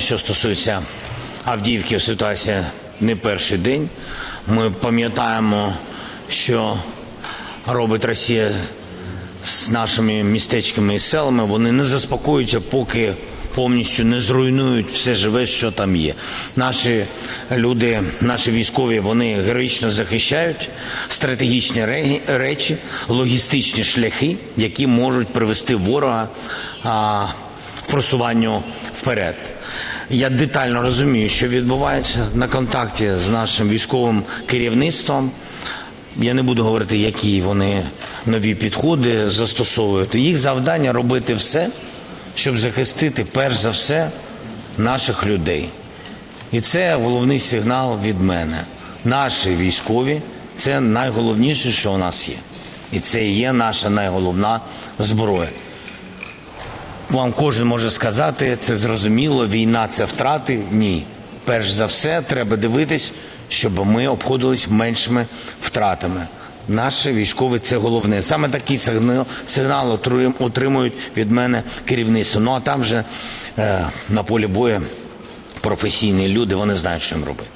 Що стосується Авдіївки, ситуація не перший день. Ми пам'ятаємо, що робить Росія з нашими містечками і селами. Вони не заспокоюються, поки повністю не зруйнують все живе, що там є. Наші люди, наші військові, вони героїчно захищають стратегічні ре- речі, логістичні шляхи, які можуть привести ворога в просуванню вперед. Я детально розумію, що відбувається на контакті з нашим військовим керівництвом. Я не буду говорити, які вони нові підходи застосовують. Їх завдання робити все, щоб захистити перш за все наших людей. І це головний сигнал від мене. Наші військові це найголовніше, що у нас є. І це є наша найголовна зброя. Вам кожен може сказати, це зрозуміло, війна це втрати. Ні. Перш за все, треба дивитись, щоб ми обходились меншими втратами. Наші військові це головне. Саме такий сигнал, сигнал отримують від мене керівництво. Ну а там вже е, на полі бою професійні люди, вони знають, що їм робити.